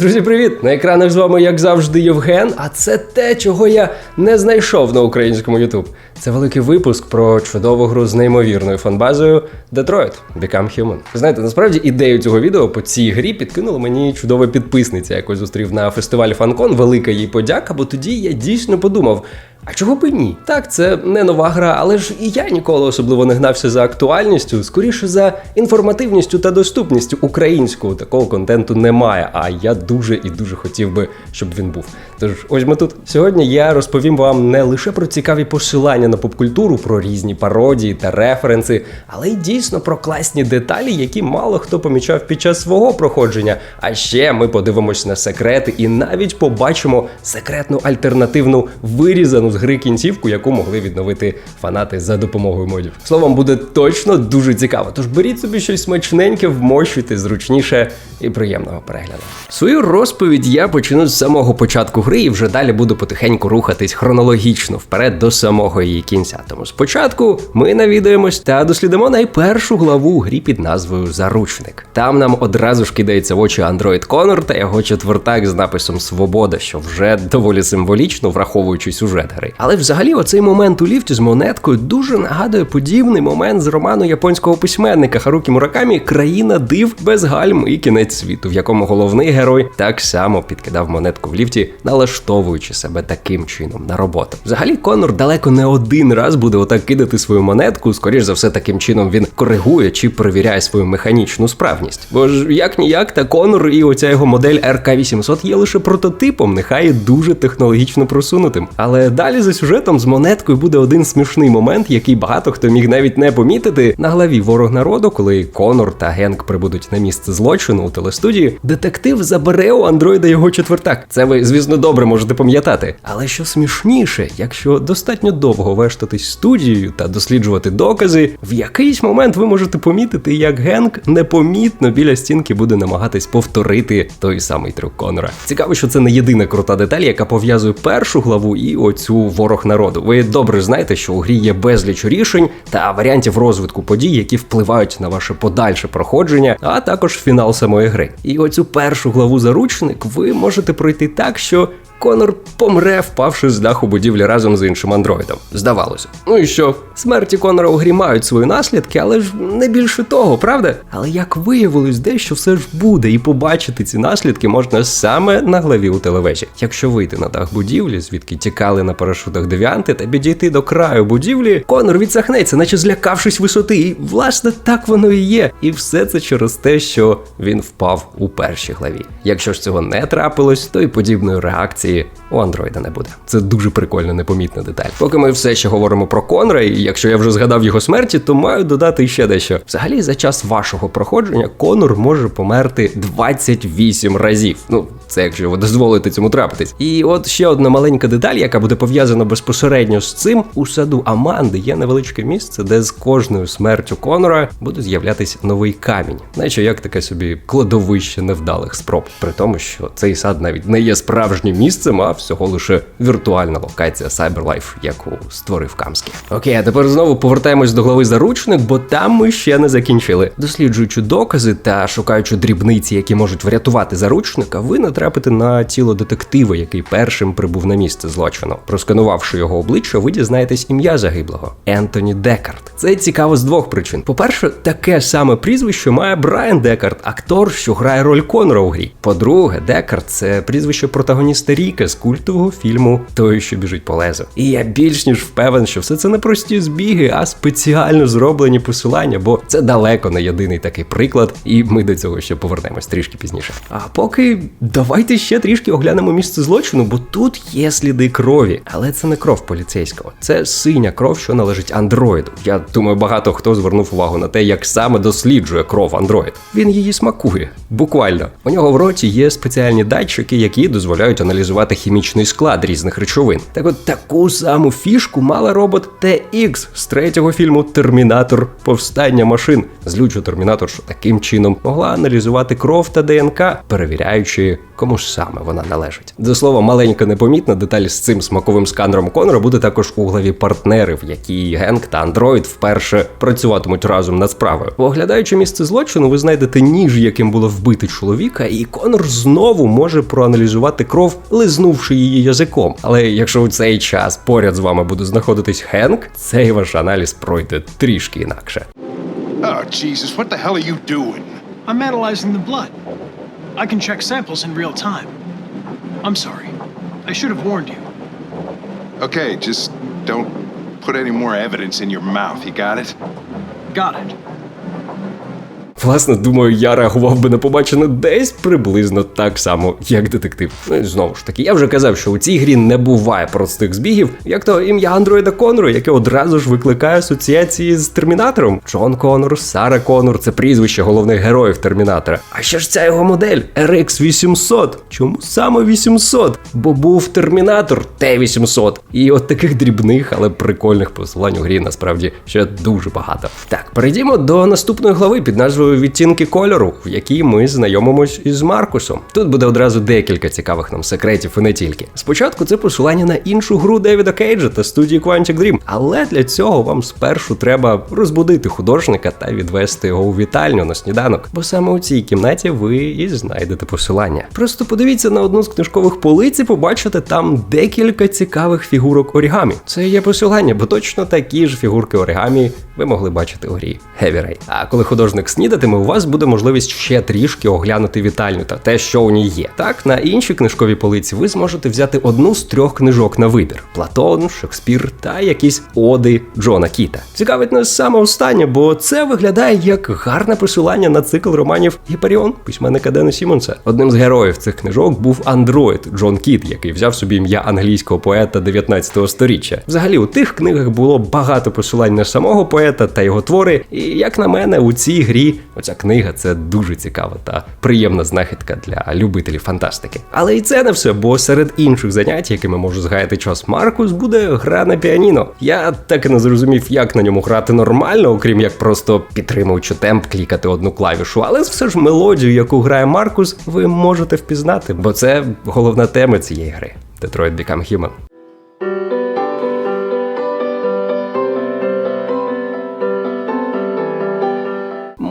Друзі, привіт! На екранах з вами, як завжди, Євген. А це те, чого я не знайшов на українському YouTube. Це великий випуск про чудову гру з неймовірною фанбазою Detroit Become Human. Знаєте, насправді ідею цього відео по цій грі підкинула мені чудова підписниця, яку зустрів на фестивалі Фанкон. Велика їй подяка, бо тоді я дійсно подумав. А чого б і ні? Так, це не нова гра, але ж і я ніколи особливо не гнався за актуальністю, скоріше за інформативністю та доступністю українського такого контенту немає. А я дуже і дуже хотів би, щоб він був. Тож, ось ми тут. Сьогодні я розповім вам не лише про цікаві посилання на попкультуру, про різні пародії та референси, але й дійсно про класні деталі, які мало хто помічав під час свого проходження. А ще ми подивимось на секрети і навіть побачимо секретну альтернативну вирізану гри кінцівку, яку могли відновити фанати за допомогою модів. Словом, буде точно дуже цікаво. Тож беріть собі щось смачненьке, вмощуйте зручніше і приємного перегляду. Свою розповідь я почну з самого початку гри і вже далі буду потихеньку рухатись хронологічно вперед до самого її кінця. Тому спочатку ми навідаємось та дослідимо найпершу главу у грі під назвою Заручник. Там нам одразу ж кидається в очі Андроїд Конор та його четвертак з написом Свобода, що вже доволі символічно, враховуючи сюжет гри. Але взагалі, оцей момент у ліфті з монеткою дуже нагадує подібний момент з роману японського письменника Харукі Муракамі Країна див без гальм і кінець світу, в якому головний герой так само підкидав монетку в ліфті, налаштовуючи себе таким чином на роботу. Взагалі, Конор далеко не один раз буде отак кидати свою монетку. Скоріш за все, таким чином він коригує чи перевіряє свою механічну справність. Бо ж як ніяк, та Конор і оця його модель RK 800 є лише прототипом, нехай дуже технологічно просунутим. Але далі за сюжетом з монеткою буде один смішний момент, який багато хто міг навіть не помітити. На главі ворог народу, коли Конор та Генк прибудуть на місце злочину у телестудії, детектив забере у андроїда його четвертак. Це ви, звісно, добре можете пам'ятати. Але що смішніше, якщо достатньо довго вештатись студією та досліджувати докази, в якийсь момент ви можете помітити, як Генк непомітно біля стінки буде намагатись повторити той самий трюк Конора. Цікаво, що це не єдина крута деталь, яка пов'язує першу главу і оцю ворог народу. Ви добре знаєте, що у грі є безліч рішень та варіантів розвитку подій, які впливають на ваше подальше проходження, а також фінал самої гри. І оцю першу главу заручник ви можете пройти так, що Конор помре, впавши з даху будівлі разом з іншим андроїдом. Здавалося. Ну і що? Смерті Конора у грі мають свої наслідки, але ж не більше того, правда? Але як виявилось, дещо все ж буде, і побачити ці наслідки можна саме на главі у телевежі. Якщо вийти на дах будівлі, звідки тікали на парашутах девіанти, та підійти до краю будівлі, Конор відсахнеться, наче злякавшись висоти. І власне так воно і є. І все це через те, що він впав у першій главі. Якщо ж цього не трапилось, то і подібної реакції у андроїда не буде. Це дуже прикольно непомітна деталь. Поки ми все ще говоримо про Конора, і якщо я вже згадав його смерті, то маю додати ще дещо. Взагалі, за час вашого проходження Конор може померти 28 разів. Ну, це якщо ви дозволите цьому трапитись. І от ще одна маленька деталь, яка буде пов'язана безпосередньо з цим. У саду Аманди є невеличке місце, де з кожною смертю Конора буде з'являтися новий камінь, наче як таке собі кладовище невдалих спроб. При тому, що цей сад навіть не є справжнім місцем, а всього лише віртуальна локація Cyberlife, яку створив Камський. Окей, а тепер знову повертаємось до глави заручник, бо там ми ще не закінчили. Досліджуючи докази та шукаючи дрібниці, які можуть врятувати заручника, ви натрапите на тіло детектива, який першим прибув на місце злочину. Просканувавши його обличчя, ви дізнаєтесь ім'я загиблого Ентоні Декарт. Це цікаво з двох причин. По-перше, таке саме прізвище має Брайан Декарт, актор, що грає роль Конора у грі. По-друге, Декарт це прізвище протагоніста Ріка з культового фільму Той, що біжить по лезу. І я більш ніж впевнений, що все це не прості збіги, а спеціально зроблені посилання, бо це далеко не єдиний такий приклад, і ми до цього ще повернемось трішки пізніше. А поки давайте ще трішки оглянемо місце злочину, бо тут є сліди крові, але це не кров поліцейського, це синя кров, що належить андроїду. Я думаю, багато хто звернув увагу на те, як саме досліджує кров андроїд. Він її смакує, буквально. У нього в роті є спеціальні датчики, які дозволяють аналізувати хімічний склад різних речовин. Так от таку саму фішку мала робот TX з третього фільму Термінатор Повстання машин. Злючу термінатор, що таким чином могла аналізувати кров та ДНК, перевіряючи кому ж саме вона належить. До слова, маленька непомітна деталь з цим смаковим сканером Конора буде також у главі партнерів, які Генк та Андроїд вперше працюватимуть разом над справою. Оглядаючи місце злочину, ви знайдете ніж, яким було вбити чоловіка, і Конор знову може проаналізувати кров, лизнувши її язиком. Але якщо у цей час поряд з вами буде знаходитись Генк, цей ваш аналіз пройде трішки інакше. Oh, Jesus, what the hell are you doing? I'm analyzing the blood. I can check samples in real time. I'm sorry. I should have warned you. Okay, just don't put any more evidence in your mouth, you got it? Got it. Власне, думаю, я реагував би на побачене десь приблизно так само, як детектив. Ну і знову ж таки, я вже казав, що у цій грі не буває простих збігів, як то ім'я Андроїда Конору, яке одразу ж викликає асоціації з термінатором. Джон Конор, Сара Конор це прізвище головних героїв Термінатора. А ще ж ця його модель RX 800. Чому саме 800? Бо був термінатор Т-800. І от таких дрібних, але прикольних посилань у грі насправді ще дуже багато. Так, перейдімо до наступної глави під назвою Відтінки кольору, в якій ми знайомимось із Маркусом. Тут буде одразу декілька цікавих нам секретів і не тільки. Спочатку це посилання на іншу гру Девіда Кейджа та студії Quantic Dream, але для цього вам спершу треба розбудити художника та відвести його у вітальню на сніданок, бо саме у цій кімнаті ви і знайдете посилання. Просто подивіться на одну з книжкових полиць і побачите там декілька цікавих фігурок орігамі. Це є посилання, бо точно такі ж фігурки оригамі ви могли бачити у грі Heavy Rain. А коли художник снідатиме, у вас буде можливість ще трішки оглянути вітальню та те, що у ній є. Так, на іншій книжковій полиці ви зможете взяти одну з трьох книжок на вибір: Платон, Шекспір та якісь оди Джона Кіта. Цікавить нас саме останнє, бо це виглядає як гарне посилання на цикл романів Гіперіон, письменника Дена Сімонса. Одним з героїв цих книжок був андроїд Джон Кіт, який взяв собі ім'я англійського поета 19 століття. Взагалі, у тих книгах було багато посилань на самого поета та його твори. І як на мене, у цій грі оця книга це дуже цікава та приємна знахідка для любителів фантастики. Але і це не все, бо серед інших занять, якими може згаяти час Маркус, буде гра на піаніно. Я так і не зрозумів, як на ньому грати нормально, окрім як просто підтримуючи темп, клікати одну клавішу. Але все ж мелодію, яку грає Маркус, ви можете впізнати, бо це головна тема цієї гри. Detroit Become Human.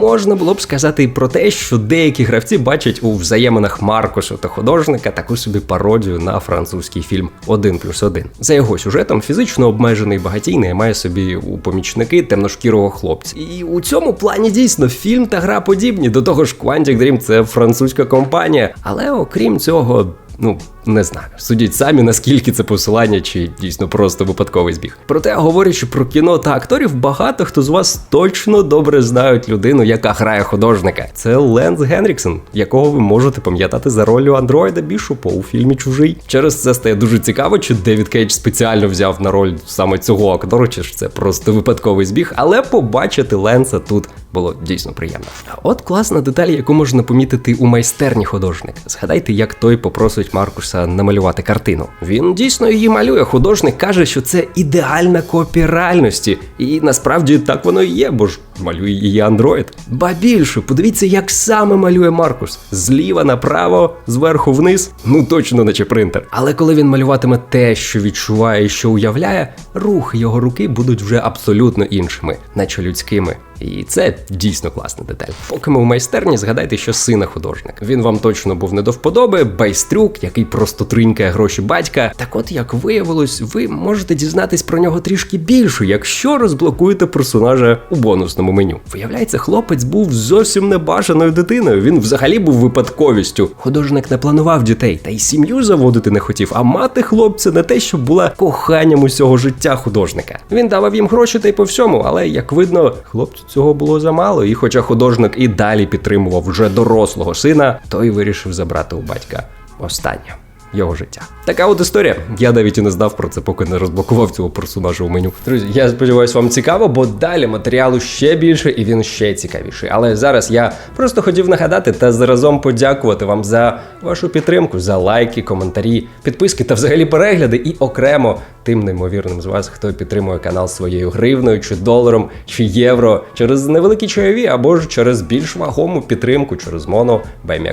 Можна було б сказати і про те, що деякі гравці бачать у взаєминах Маркуса та художника таку собі пародію на французький фільм «Один плюс один». За його сюжетом фізично обмежений багатійний має собі у помічники темношкірого хлопця. І у цьому плані дійсно фільм та гра подібні. До того ж, Quantic Dream – це французька компанія. Але окрім цього. Ну, не знаю. Судіть самі, наскільки це посилання, чи дійсно просто випадковий збіг. Проте, говорячи про кіно та акторів, багато хто з вас точно добре знають людину, яка грає художника. Це Ленс Генріксон, якого ви можете пам'ятати за ролью андроїда Бішопа у фільмі Чужий. Через це стає дуже цікаво, чи Девід Кейдж спеціально взяв на роль саме цього актора, чи ж це просто випадковий збіг, але побачити Ленса тут було дійсно приємно. От класна деталь, яку можна помітити у майстерні художника. Згадайте, як той попросить Маркуса намалювати картину. Він дійсно її малює. Художник каже, що це ідеальна копія реальності. І насправді так воно і є, бо ж малює її андроїд. Ба більше, подивіться, як саме малює Маркус. Зліва направо, зверху вниз, ну точно наче принтер. Але коли він малюватиме те, що відчуває і що уявляє, рухи його руки будуть вже абсолютно іншими, наче людськими. І це дійсно класна деталь. Поки ми в майстерні, згадайте, що сина художник. Він вам точно був не до вподоби, байстрюк, який просто тринькає гроші батька. Так от, як виявилось, ви можете дізнатись про нього трішки більше, якщо розблокуєте персонажа у бонусному меню. Виявляється, хлопець був зовсім небажаною дитиною. Він взагалі був випадковістю. Художник не планував дітей, та й сім'ю заводити не хотів. А мати хлопця не те, що була коханням усього життя художника. Він давав їм гроші та й по всьому, але як видно, хлопцю цього було замало. І хоча художник і далі підтримував вже дорослого сина, той вирішив забрати у батька останнє. Його життя. Така от історія. Я навіть і не знав про це, поки не розблокував цього персонажа у меню. Друзі, я сподіваюся, вам цікаво, бо далі матеріалу ще більше і він ще цікавіший. Але зараз я просто хотів нагадати та заразом подякувати вам за вашу підтримку, за лайки, коментарі, підписки та взагалі перегляди. І окремо тим неймовірним з вас, хто підтримує канал своєю гривною, чи доларом, чи євро через невеликі чайові, або ж через більш вагому підтримку через Моно,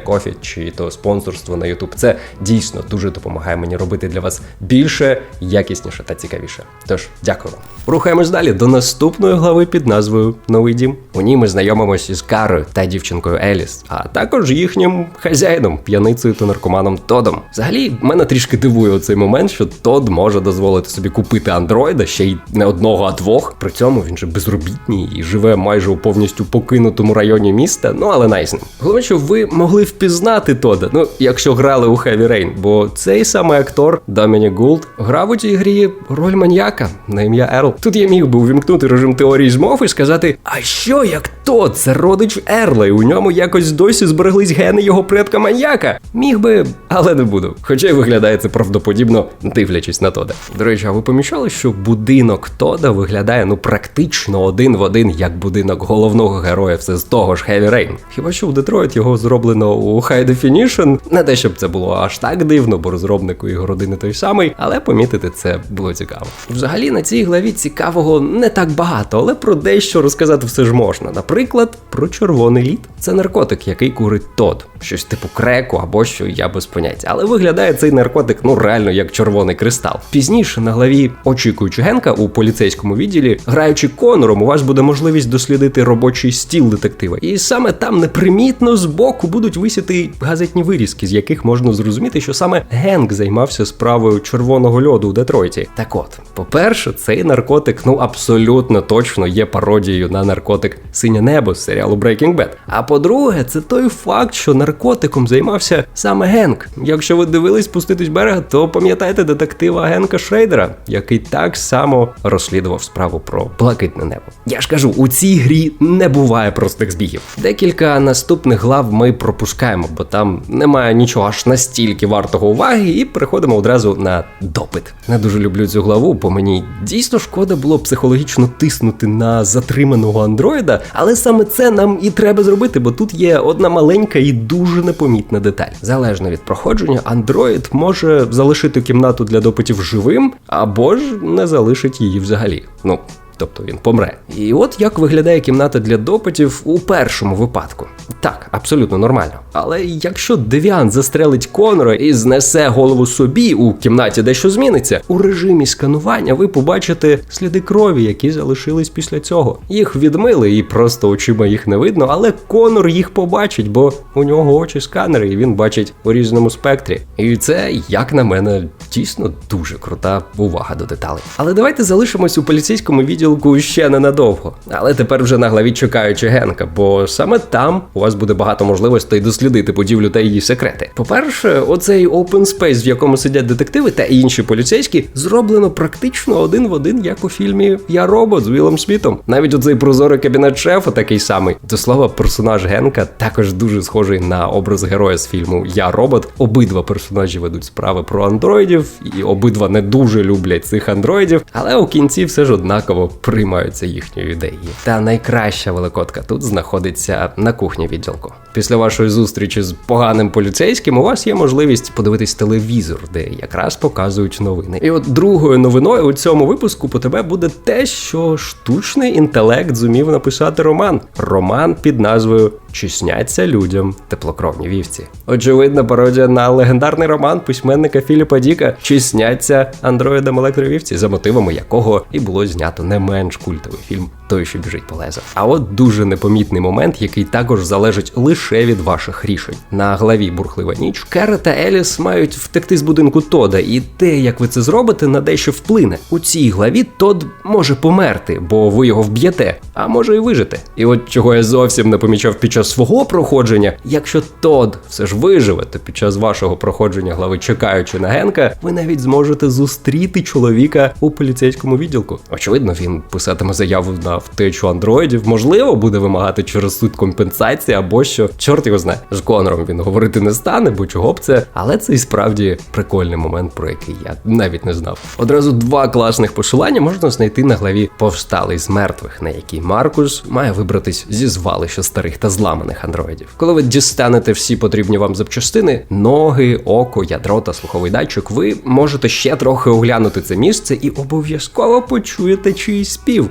Кофі чи то спонсорство на YouTube. Це дійсно дуже допомагає мені робити для вас більше, якісніше та цікавіше. Тож дякую вам. Рухаємось далі до наступної глави під назвою Новий дім. У ній ми знайомимося із Карою та дівчинкою Еліс, а також їхнім хазяїном, п'яницею та наркоманом Тодом. Взагалі, мене трішки дивує цей момент, що Тод може дозволити собі купити андроїда, ще й не одного, а двох. При цьому він же безробітний і живе майже у повністю покинутому районі міста. Ну але най. Головне, що ви могли впізнати Тода, ну якщо грали у Heavy Rain, бо цей самий актор Домінік Гулд грав у цій грі роль маньяка на ім'я Ерл. Тут я міг би увімкнути режим теорії змов і сказати: а що як Тод? Це родич Ерла, і у ньому якось досі збереглись гени його предка маньяка. Міг би, але не буду. Хоча й виглядає це правдоподібно, дивлячись на Тода. До речі, а ви помічали, що будинок Тода виглядає ну практично один в один, як будинок головного героя, все з того ж Heavy Rain. Хіба що в Детройт його зроблено у High Definition? Не те, щоб це було аж так дивно, бо розробник у його родини той самий, але помітити це було цікаво. Взагалі на цій главі цікавого не так багато, але про дещо розказати все ж можна. Наприклад, про червоний лід. Це наркотик, який курить Тод. Щось типу креку або що я без поняття. Але виглядає цей наркотик ну реально як червоний кристал. Пізніше на главі очікуючи Генка у поліцейському відділі, граючи Конором, у вас буде можливість дослідити робочий стіл детектива. І саме там непримітно збоку будуть висіти газетні вирізки, з яких можна зрозуміти, що саме Генк займався справою червоного льоду у Детройті. Так от, по-перше, цей наркотик ну абсолютно точно є пародією на наркотик Синє небо з серіалу Breaking Bad. А по-друге, це той факт, що наркотиком займався саме Генк. Якщо ви дивились спуститись берега, то пам'ятаєте детектива Генка Шрейдера, який так само розслідував справу про блакитне небо. Я ж кажу, у цій грі не буває простих збігів. Декілька наступних глав ми пропускаємо, бо там немає нічого аж настільки вартого уваги, і переходимо одразу на допит. Не дуже люблю цю главу, бо мені дійсно шкода було психологічно тиснути на затриманого андроїда, але саме це нам і треба зробити, бо тут є одна маленька і дуже непомітна деталь. Залежно від проходження, андроїд може залишити кімнату для допитів живим, або ж не залишить її взагалі. Ну. Тобто він помре. І от як виглядає кімната для допитів у першому випадку. Так, абсолютно нормально. Але якщо девіант застрелить Конора і знесе голову собі у кімнаті дещо зміниться, у режимі сканування ви побачите сліди крові, які залишились після цього. Їх відмили і просто очима їх не видно, але Конор їх побачить, бо у нього очі сканери, і він бачить у різному спектрі. І це, як на мене, дійсно дуже крута увага до деталей. Але давайте залишимось у поліцейському відділку ще ненадовго. Але тепер вже на главі чекаючи Генка, бо саме там у вас буде багато можливостей дослідити будівлю та її секрети. По-перше, оцей open space, в якому сидять детективи та інші поліцейські, зроблено практично один в один, як у фільмі Я робот з Вілом Смітом. Навіть оцей прозорий кабінет шефа такий самий. До слова, персонаж Генка також дуже схожий на образ героя з фільму Я робот. Обидва персонажі ведуть справи про андроїдів, і обидва не дуже люблять цих андроїдів, але у кінці все ж однаково приймаються їхньою ідеєю. Та найкраща великодка тут знаходиться на кухні відділку. Після вашої зустрічі з поганим поліцейським у вас є можливість подивитись телевізор, де якраз показують новини. І от другою новиною у цьому випуску по тебе буде те, що штучний інтелект зумів написати роман. Роман під назвою Чи сняться людям теплокровні вівці. Очевидна пародія на легендарний роман письменника Філіпа Діка Чи сняться андроїдам електровівці, за мотивами якого і було знято не менш культовий фільм Той, що біжить по лезу. А от дуже непомітний момент, який також залежить лише від ваших рішень. На главі бурхлива ніч Кера та Еліс мають втекти з будинку Тода, і те, як ви це зробите, на дещо вплине. У цій главі Тод може померти, бо ви його вб'єте, а може і вижити. І от чого я зовсім не помічав під час час свого проходження. Якщо Тод все ж виживе, то під час вашого проходження глави чекаючи на Генка, ви навіть зможете зустріти чоловіка у поліцейському відділку. Очевидно, він писатиме заяву на втечу андроїдів, можливо, буде вимагати через суд компенсації або що. Чорт його знає. З Конором він говорити не стане, бо чого б це. Але це і справді прикольний момент, про який я навіть не знав. Одразу два класних посилання можна знайти на главі Повсталий з мертвих, на якій Маркус має вибратись зі звалища старих та зламаних андроїдів. Коли ви дістанете всі потрібні вам запчастини, ноги, око, ядро та слуховий датчик, ви можете ще трохи оглянути це місце і обов'язково почуєте чийсь спів.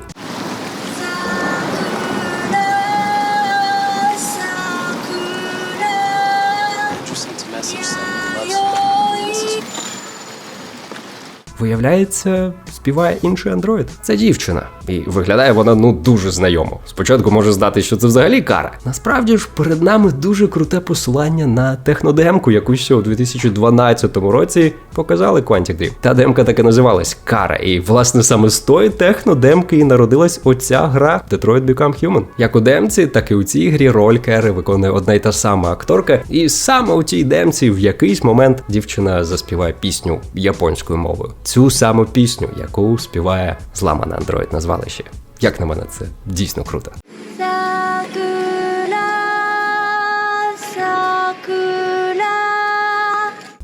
Виявляється, співає інший андроїд. Це дівчина, і виглядає вона ну дуже знайомо. Спочатку може здати, що це взагалі кара. Насправді ж перед нами дуже круте посилання на технодемку, яку ще у 2012 році показали Quantic Dream. Та демка так і називалась Кара. І власне саме з тої технодемки і народилась оця гра Detroit Become Human. Як у демці, так і у цій грі роль Кери виконує одна й та сама акторка. І саме у тій демці в якийсь момент дівчина заспіває пісню японською мовою. Цю саму пісню, яку співає зламана андроїд на звалищі. Як на мене, це дійсно круто.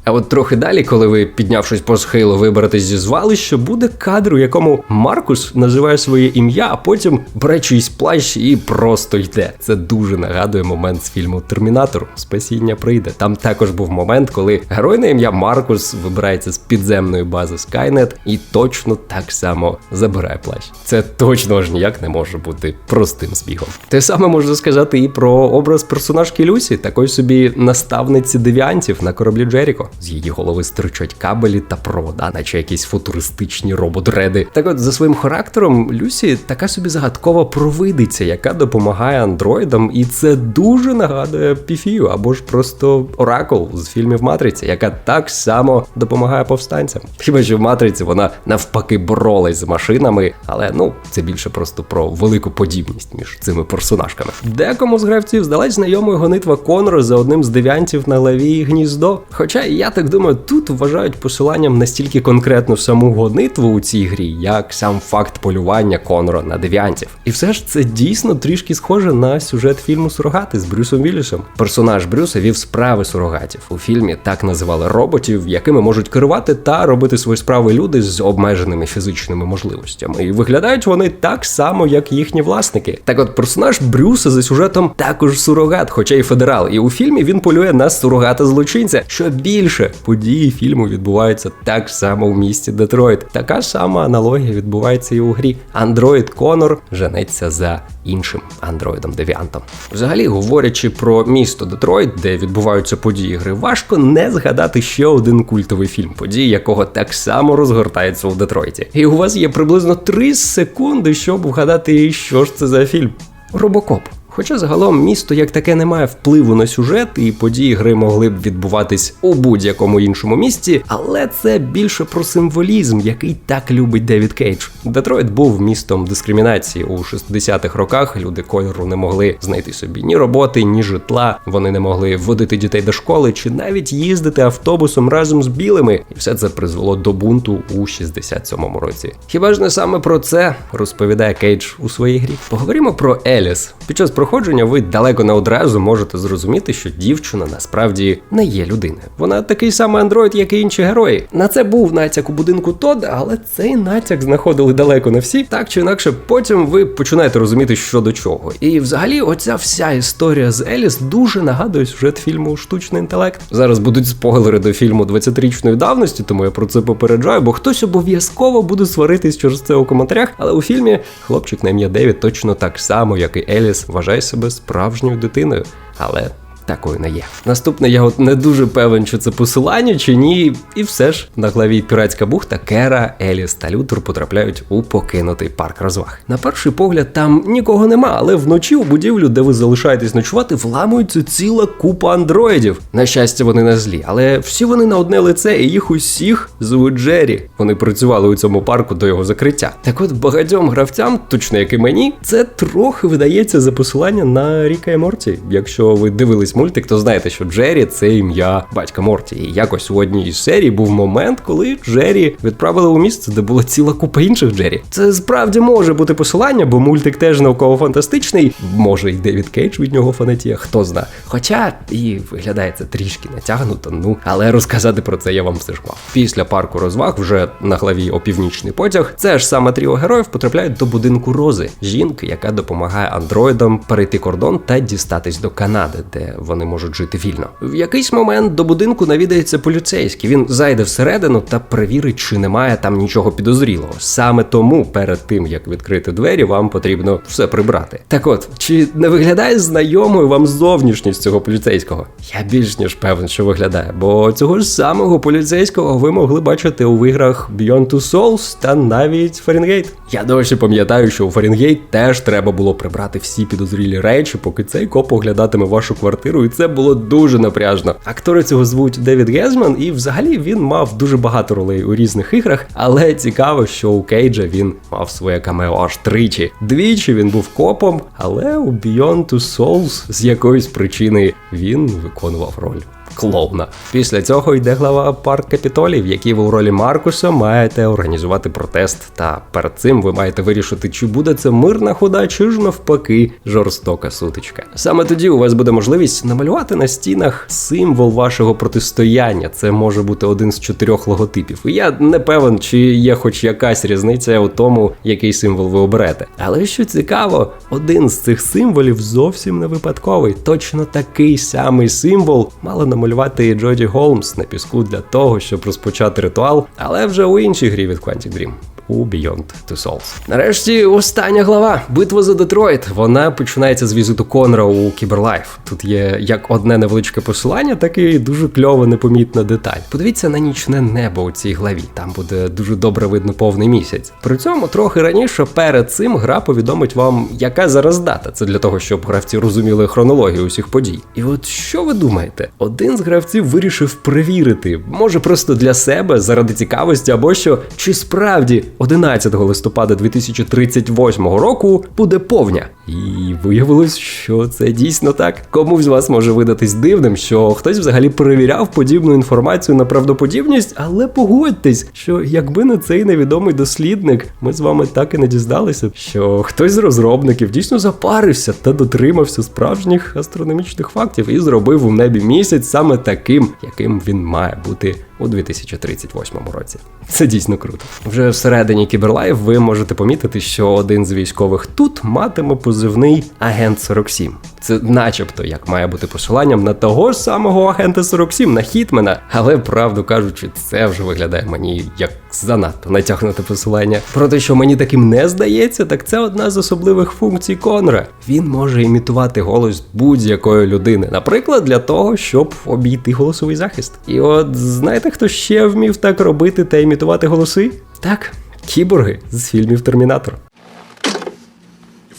А от трохи далі, коли ви, піднявшись по схилу, виберетесь зі звалища, буде кадр, у якому Маркус називає своє ім'я, а потім бере чийсь плащ і просто йде. Це дуже нагадує момент з фільму Термінатор. Спасіння прийде. Там також був момент, коли герой на ім'я Маркус вибирається з підземної бази Skynet і точно так само забирає плащ. Це точно ж ніяк не може бути простим збігом. Те саме можна сказати і про образ персонажки Люсі, такої собі наставниці девіантів на кораблі Джеріко. З її голови стирчать кабелі та провода, наче якісь футуристичні робот-реди. Так от за своїм характером Люсі така собі загадкова провидиця, яка допомагає андроїдам, і це дуже нагадує Піфію або ж просто Оракул з фільмів Матриця, яка так само допомагає повстанцям. Хіба що в Матриці вона навпаки боролась з машинами, але ну це більше просто про велику подібність між цими персонажками. Декому з гравців здалась знайомою гонитва Конора за одним з дев'янтів на лаві гніздо. Хоча я так думаю, тут вважають посиланням настільки конкретно саму гонитву у цій грі, як сам факт полювання Конора на дев'янтів. І все ж це дійсно трішки схоже на сюжет фільму Сурогати з Брюсом Віллісом. Персонаж Брюса вів справи сурогатів. У фільмі так називали роботів, якими можуть керувати та робити свої справи люди з обмеженими фізичними можливостями. І виглядають вони так само, як їхні власники. Так от персонаж Брюса за сюжетом також сурогат, хоча й федерал. І у фільмі він полює на сурогата злочинця. Що більше події фільму відбуваються так само в місті Детройт. Така ж сама аналогія відбувається і у грі. Андроїд Конор женеться за іншим андроїдом девіантом. Взагалі, говорячи про місто Детройт, де відбуваються події гри, важко не згадати ще один культовий фільм, події якого так само розгортаються у Детройті. І у вас є приблизно 3 секунди, щоб вгадати, що ж це за фільм. Робокоп. Хоча загалом місто як таке не має впливу на сюжет, і події гри могли б відбуватись у будь-якому іншому місті, але це більше про символізм, який так любить Девід Кейдж. Детройт був містом дискримінації у 60-х роках. Люди кольору не могли знайти собі ні роботи, ні житла. Вони не могли водити дітей до школи чи навіть їздити автобусом разом з білими. І все це призвело до бунту у 67-му році. Хіба ж не саме про це розповідає Кейдж у своїй грі? Поговоримо про Еліс. Під час проходження ви далеко не одразу можете зрозуміти, що дівчина насправді не є людиною. Вона такий самий андроїд, як і інші герої. На це був натяк у будинку Тода, але цей натяк знаходили далеко не всі. Так чи інакше, потім ви починаєте розуміти, що до чого. І взагалі, оця вся історія з Еліс дуже нагадує сюжет фільму Штучний інтелект. Зараз будуть спойлери до фільму 20-річної давності, тому я про це попереджаю, бо хтось обов'язково буде сваритись через це у коментарях. Але у фільмі хлопчик на ім'я Девід точно так само, як і Еліс, вважає себе справжньою дитиною. Але такою не є. Наступне я от не дуже певен, чи це посилання, чи ні. І все ж на главі піратська бухта Кера, Еліс та Лютер потрапляють у покинутий парк розваг. На перший погляд там нікого нема, але вночі у будівлю, де ви залишаєтесь ночувати, вламується ціла купа андроїдів. На щастя, вони не злі, але всі вони на одне лице, і їх усіх звуть Джері. Вони працювали у цьому парку до його закриття. Так от багатьом гравцям, точно як і мені, це трохи видається за посилання на Ріка і Морті. Якщо ви дивились мультик, то знаєте, що Джері це ім'я батька Морті. І якось у одній із серій був момент, коли Джері відправили у місце, де була ціла купа інших Джері. Це справді може бути посилання, бо мультик теж науково-фантастичний. Може, і Девід Кейдж від нього фанатіє, хто зна. Хоча і виглядає це трішки натягнуто, ну але розказати про це я вам все ж мав. Після парку розваг, вже на главі опівнічний потяг, це ж саме тріо героїв потрапляють до будинку Рози, жінки, яка допомагає андроїдам перейти кордон та дістатись до Канади, де вони можуть жити вільно. В якийсь момент до будинку навідається поліцейський. Він зайде всередину та перевірить, чи немає там нічого підозрілого. Саме тому перед тим як відкрити двері, вам потрібно все прибрати. Так от, чи не виглядає знайомою вам зовнішність цього поліцейського? Я більш ніж певен, що виглядає, бо цього ж самого поліцейського ви могли бачити у іграх Beyond Two Souls та навіть Fahrenheit. Я досі пам'ятаю, що у Fahrenheit теж треба було прибрати всі підозрілі речі, поки цей коп оглядатиме вашу квартиру, і це було дуже напряжно. Актори цього звуть Девід Гезман, і взагалі він мав дуже багато ролей у різних іграх, але цікаво, що у Кейджа він мав своє камео аж тричі. Двічі він був копом, але у Beyond Two Souls з якоїсь причини він виконував роль. Клоуна. Після цього йде глава парк Капітолій, в якій ви у ролі Маркуса маєте організувати протест. Та перед цим ви маєте вирішити, чи буде це мирна хода, чи ж навпаки жорстока сутичка. Саме тоді у вас буде можливість намалювати на стінах символ вашого протистояння. Це може бути один з чотирьох логотипів. І я не певен, чи є хоч якась різниця у тому, який символ ви оберете. Але що цікаво, один з цих символів зовсім не випадковий. Точно такий самий символ мала намалювати і Джоді Голмс на піску для того, щоб розпочати ритуал, але вже у іншій грі від Quantic Dream. У Beyond Two Souls. Нарешті остання глава. Битва за Детройт. Вона починається з візиту Конра у Кіберлайф. Тут є як одне невеличке посилання, так і дуже кльова непомітна деталь. Подивіться на нічне небо у цій главі. Там буде дуже добре видно повний місяць. При цьому трохи раніше перед цим гра повідомить вам, яка зараз дата. Це для того, щоб гравці розуміли хронологію усіх подій. І от що ви думаєте? Один з гравців вирішив перевірити, може просто для себе заради цікавості, або що чи справді 11 листопада 2038 року буде повня. І виявилось, що це дійсно так. Комусь з вас може видатись дивним, що хтось взагалі перевіряв подібну інформацію на правдоподібність, але погодьтесь, що якби не цей невідомий дослідник, ми з вами так і не діздалися, що хтось з розробників дійсно запарився та дотримався справжніх астрономічних фактів і зробив у небі місяць саме таким, яким він має бути у 2038 році. Це дійсно круто. Вже всередині Кіберлайф ви можете помітити, що один з військових тут матиме позивний Агент 47. Це начебто як має бути посиланням на того ж самого агента 47, на Хітмена. Але правду кажучи, це вже виглядає мені як занадто натягнуте посилання. Про те, що мені таким не здається, так це одна з особливих функцій Конра. Він може імітувати голос будь-якої людини, наприклад, для того, щоб обійти голосовий захист. І от знаєте, хто ще вмів так робити та імітувати голоси? Так, кіборги з фільмів Термінатор.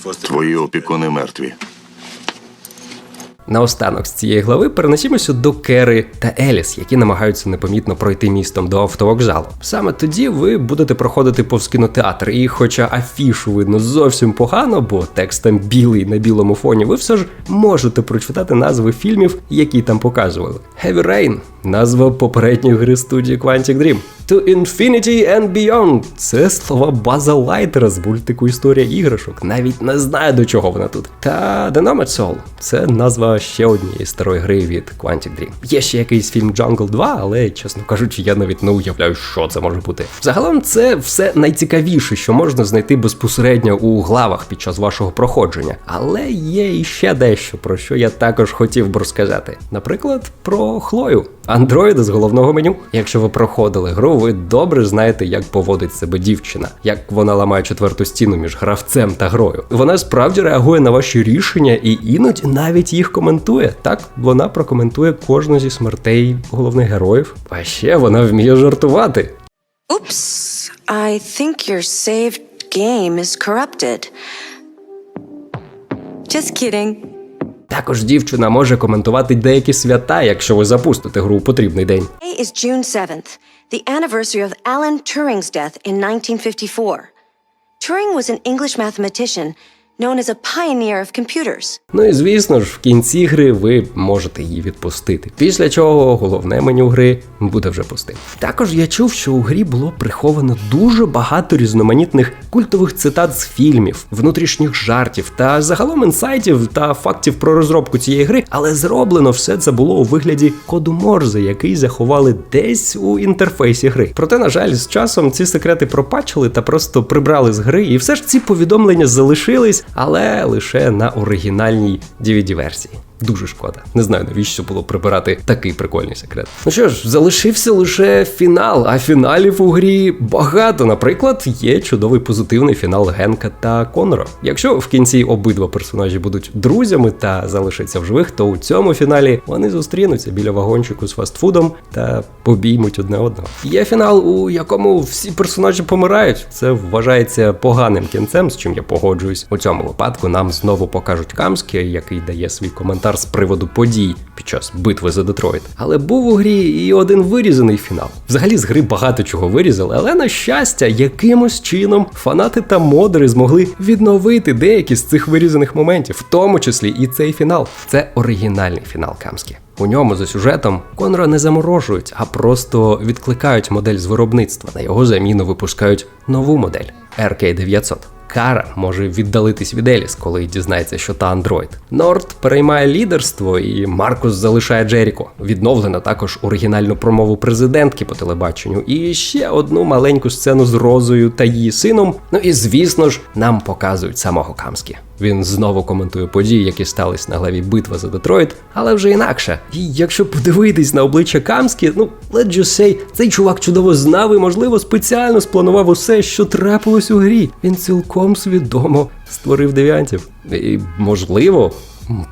Твої опікуни мертві. Наостанок з цієї глави перенесімося до Кери та Еліс, які намагаються непомітно пройти містом до автовокзалу. Саме тоді ви будете проходити повз кінотеатр, і хоча афішу видно зовсім погано, бо текст там білий на білому фоні, ви все ж можете прочитати назви фільмів, які там показували. Heavy Rain – назва попередньої гри студії Quantic Dream. To Infinity and Beyond – це слова База Лайтера з мультику Історія іграшок. Навіть не знаю до чого вона тут. Та Nomad Soul – це назва ще однієї старої гри від Quantic Dream. Є ще якийсь фільм Jungle 2, але, чесно кажучи, я навіть не уявляю, що це може бути. Загалом, це все найцікавіше, що можна знайти безпосередньо у главах під час вашого проходження. Але є іще дещо, про що я також хотів би розказати. Наприклад, про Хлою. Андроїда з головного меню. Якщо ви проходили гру, ви добре знаєте, як поводить себе дівчина, як вона ламає четверту стіну між гравцем та грою. Вона справді реагує на ваші рішення і іноді навіть їх коментує. Так, вона прокоментує кожну зі смертей головних героїв. А ще вона вміє жартувати. Oops, I think your saved game is corrupted. Just kidding. Також дівчина може коментувати деякі свята, якщо ви запустите гру у потрібний день. Today is June 7th, the anniversary of Alan Turing's death in 1954. Turing was an English mathematician known as a pioneer of computers. Ну і звісно ж, в кінці гри ви можете її відпустити. Після чого головне меню гри буде вже пустим. Також я чув, що у грі було приховано дуже багато різноманітних культових цитат з фільмів, внутрішніх жартів та загалом інсайтів та фактів про розробку цієї гри, але зроблено все це було у вигляді коду Морзе, який заховали десь у інтерфейсі гри. Проте, на жаль, з часом ці секрети пропачили та просто прибрали з гри, і все ж ці повідомлення залишились, але лише на оригінальній DVD-версії. Дуже шкода. Не знаю, навіщо було прибирати такий прикольний секрет. Ну що ж, залишився лише фінал, а фіналів у грі багато. Наприклад, є чудовий позитивний фінал Генка та Конора. Якщо в кінці обидва персонажі будуть друзями та залишаться в живих, то у цьому фіналі вони зустрінуться біля вагончику з фастфудом та побіймуть одне одного. Є фінал, у якому всі персонажі помирають. Це вважається поганим кінцем, з чим я погоджуюсь. У цьому випадку нам знову покажуть Камський, який дає свій коментар з приводу подій під час битви за Детройт. Але був у грі і один вирізаний фінал. Взагалі з гри багато чого вирізали, але на щастя, якимось чином фанати та модери змогли відновити деякі з цих вирізаних моментів, в тому числі і цей фінал. Це оригінальний фінал Камські. У ньому за сюжетом Конора не заморожують, а просто відкликають модель з виробництва. На його заміну випускають нову модель RK900. Кара може віддалитись від Еліс, коли дізнається, що та андроїд. Норд переймає лідерство, і Маркус залишає Джеріко. Відновлено також оригінальну промову президентки по телебаченню, і ще одну маленьку сцену з Розою та її сином. Ну і звісно ж, нам показують самого Камскі. Він знову коментує події, які стались на главі битва за Детройт, але вже інакше. І якщо подивитись на обличчя Камскі, ну let's just say, цей чувак чудово знав і, можливо, спеціально спланував усе, що трапилось у грі. Він цілком свідомо створив девіантів. І можливо.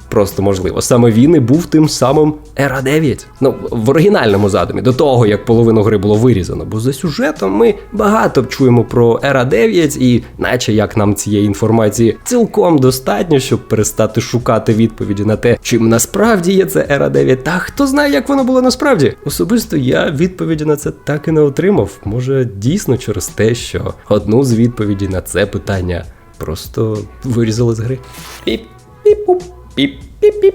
Просто можливо, саме він і був тим самим Ера 9. Ну, в оригінальному задумі, до того як половину гри було вирізано. Бо за сюжетом ми багато чуємо про Ера 9, і наче як нам цієї інформації цілком достатньо, щоб перестати шукати відповіді на те, чим насправді є це Ера 9. Та хто знає, як воно було насправді. Особисто я відповіді на це так і не отримав. Може, дійсно через те, що одну з відповідей на це питання просто вирізали з гри. Піп, піп.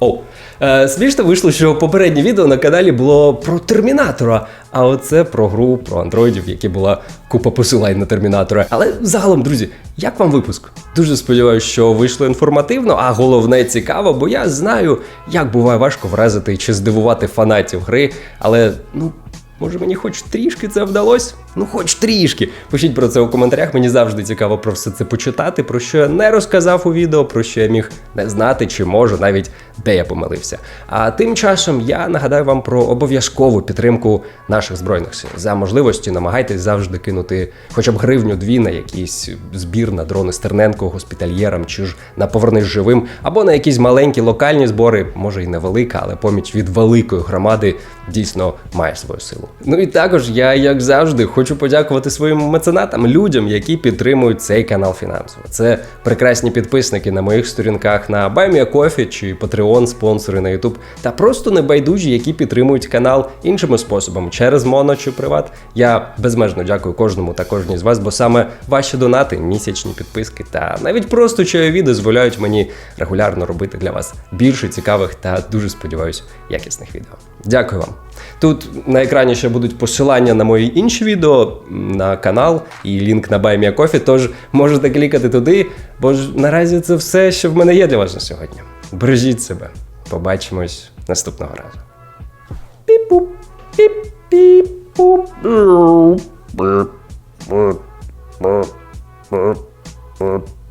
О, е, смішно вийшло, що попереднє відео на каналі було про термінатора, а оце про гру про андроїдів, які була купа посилань на термінатора. Але загалом, друзі, як вам випуск? Дуже сподіваюся, що вийшло інформативно, а головне цікаво, бо я знаю, як буває важко вразити чи здивувати фанатів гри, але ну. Може мені хоч трішки це вдалося? Ну, хоч трішки. Пишіть про це у коментарях. Мені завжди цікаво про все це почитати, про що я не розказав у відео, про що я міг не знати, чи можу навіть де я помилився. А тим часом я нагадаю вам про обов'язкову підтримку наших збройних сил. За можливості намагайтесь завжди кинути хоча б гривню дві на якийсь збір на дрони Стерненко, госпітальєрам, чи ж на повернись живим, або на якісь маленькі локальні збори, може і невелика, але поміч від великої громади дійсно має свою силу. Ну і також я, як завжди, хочу подякувати своїм меценатам, людям, які підтримують цей канал фінансово. Це прекрасні підписники на моїх сторінках на BuyMeACoffee чи Patreon, спонсори на YouTube, та просто небайдужі, які підтримують канал іншими способами через Моно чи Приват. Я безмежно дякую кожному та кожній з вас, бо саме ваші донати, місячні підписки та навіть просто чайові дозволяють мені регулярно робити для вас більше цікавих та дуже сподіваюсь якісних відео. Дякую вам. Тут на екрані ще будуть посилання на мої інші відео на канал і лінк на BuyMeACoffee, тож можете клікати туди, бо ж наразі це все, що в мене є для вас на сьогодні. Бережіть себе. Побачимось наступного разу. Піп-пуп, піп-піп-пуп.